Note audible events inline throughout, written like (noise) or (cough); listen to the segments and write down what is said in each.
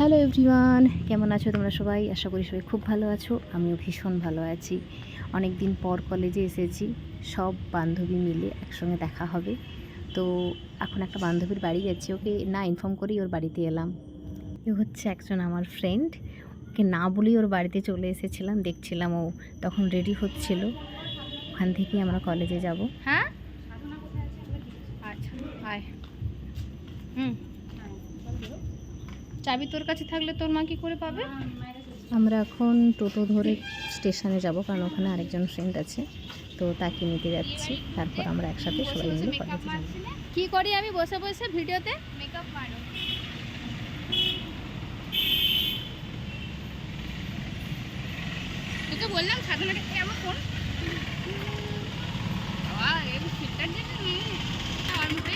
Hello everyone, কেমন আছো তোমরা সবাই? আশা করি সবাই খুব ভালো আছো। আমিও ভীষণ ভালো আছি। অনেক দিন পর কলেজে এসেছি। সব বান্ধবী মিলে একসঙ্গে দেখা হবে। তো এখন একটা বান্ধবীর বাড়ি যাচ্ছি ওকে না ইনফর্ম করেই ওর বাড়িতে এলাম। এ হচ্ছে একজন আমার ফ্রেন্ড ওকে না বলেই ওর বাড়িতে চলে এসেছিলাম। দেখছিলাম ও তখন রেডি হচ্ছিল। ওখান থেকেই আমরা কলেজে যাব। হ্যাঁ? আচ্ছা হুম। চাবি তোর কাছে থাকলে তোর মা কি করে পাবে? আমরা এখন টোটো ধরে স্টেশনে যাব কারণ ওখানে আরেকজন ফ্রেন্ড আছে। তো তাকে নিতে যাচ্ছি। তারপর আমরা একসাথে সবাই মিলে কলেজে যাব। কি করি আমি বসে বসে ভিডিওতে? মেকআপ মারো। তোকে বললাম সাধনাটা কেমন ফোন বাবা এই ফিল্টার যে আমার মুখে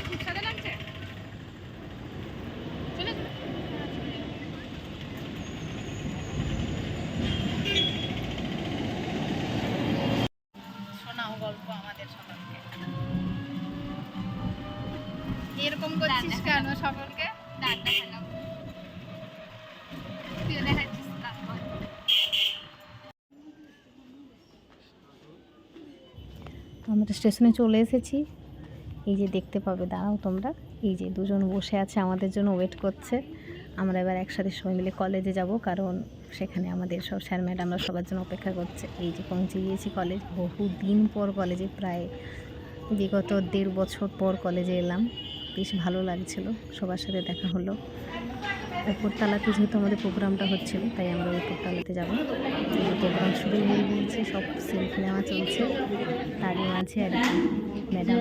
করছিস কেন সকলকে দেখাচ্ছিস তো আমরা স্টেশনে চলে এসেছি। এই যে দেখতে পাবে দাঁড়াও তোমরা। এই যে দুজন বসে আছে আমাদের জন্য ওয়েট করছে। আমরা এবার একসাথে সবাই মিলে কলেজে যাব কারণ সেখানে আমাদের সব স্যার ম্যাডামরা সবার জন্য অপেক্ষা করছে। এই যে পৌঁছে গিয়েছি কলেজ বহু দিন পর কলেজে প্রায় বিগত দেড় বছর পর কলেজে এলাম। বেশ ভালো লাগছিল। সবার সাথে দেখা হলো। উপরতলাতে যেহেতু আমাদের প্রোগ্রামটা হচ্ছিল, তাই আমরা উপরতলাতে যাব। প্রোগ্রাম শুরু হয়ে গিয়েছে, সব সেলফি নেওয়া চলছে। তারই মাঝে আর কি, ম্যাডাম।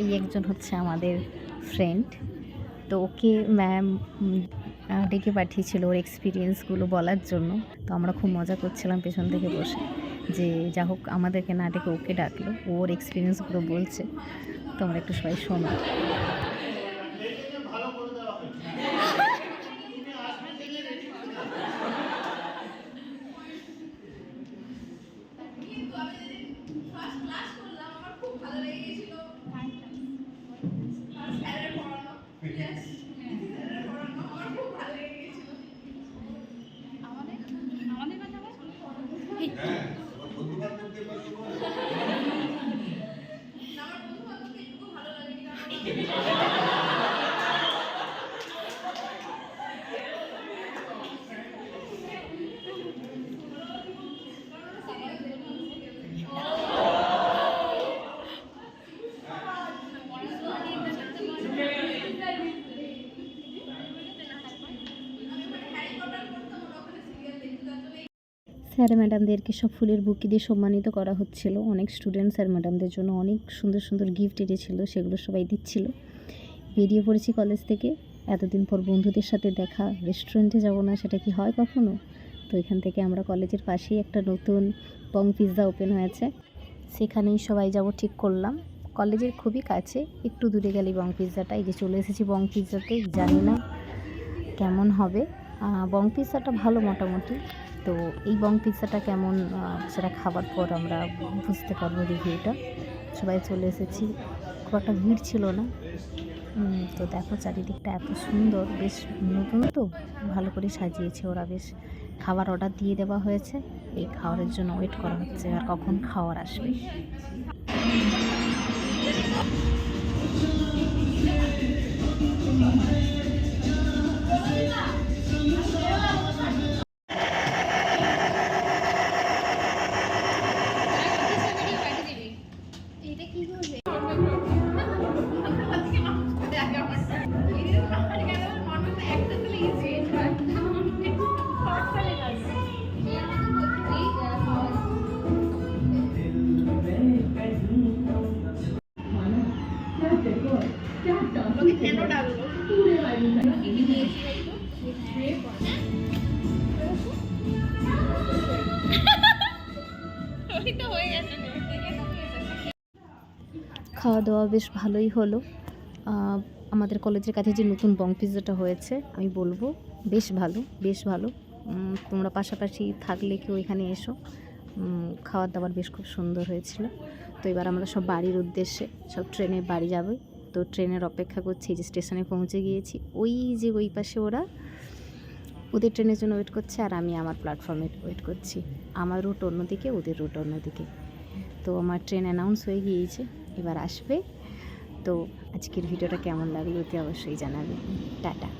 এই একজন হচ্ছে আমাদের ফ্রেন্ড তো ওকে ম্যাম ডেকে পাঠিয়েছিল ওর এক্সপিরিয়েন্সগুলো বলার জন্য। তো আমরা খুব মজা করছিলাম পেছন থেকে বসে। যে যা হোক, আমাদেরকে না ডেকে ওকে ডাকলো। ওর এক্সপিরিয়েন্সগুলো বলছে। তো আমরা একটু সবাই শোনো। Thank (laughs) you. স্যার, ম্যাডামদেরকে সব ফুলের বুকি দিয়ে সম্মানিত করা হচ্ছিল। অনেক স্টুডেন্ট স্যার ম্যাডামদের জন্য অনেক সুন্দর সুন্দর গিফট এনেছিল, সেগুলো সবাই দিচ্ছিল। বেরিয়ে পড়েছি কলেজ থেকে। এতদিন পর বন্ধুদের সাথে দেখা রেস্টুরেন্টে যাব না, সেটা কি হয় কখনো? তো এখান থেকে আমরা কলেজের পাশেই একটা নতুন পং পিৎজা ওপেন হয়েছে। সেখানেই সবাই যাব ঠিক করলাম। কলেজের খুবই কাছে, একটু দূরে গেলে বং পিৎজাটা এই যে চলে এসেছি বং পিৎজাতে জানি না কেমন হবে। বং পিৎজাটা ভালো মোটামুটি। তো এই বং পিৎজাটা কেমন সেটা খাবার পর আমরা বুঝতে পারব রিভিউটা সবাই চলে এসেছি। খুব একটা ভিড় ছিল না। তো দেখো চারিদিকটা এত সুন্দর, বেশ নতুন তো। ভালো করে সাজিয়েছে ওরা বেশ। খাবার অর্ডার দিয়ে দেওয়া হয়েছে। এই খাওয়ারের জন্য ওয়েট করা হচ্ছে আর কখন খাওয়ার আসবে। খাওয়া দাওয়া বেশ ভালোই হলো। আমাদের কলেজের কাছে যে নতুন বং পিৎজাটা হয়েছে, আমি বলব বেশ ভালো বেশ ভালো। তোমরা পাশাপাশি থাকলে কেউ এখানে এসো। খাওয়ার দাবার বেশ খুব সুন্দর হয়েছিল। তো এবার আমরা সব বাড়ির উদ্দেশ্যে সব ট্রেনে বাড়ি যাবে। তো ট্রেনের অপেক্ষা করছি যে স্টেশনে পৌঁছে গিয়েছি। ওই যে ওই পাশে ওরা, ওদের ট্রেনের জন্য ওয়েট করছে আর আমি আমার প্ল্যাটফর্মে ওয়েট করছি। আমার রুট অন্যদিকে, ওদের রুট অন্যদিকে। তো আমার ট্রেন অ্যানাউন্স হয়ে গিয়েছে, এবার আসবে। তো আজকের ভিডিওটা কেমন লাগল অতি অবশ্যই জানাবে টাটা।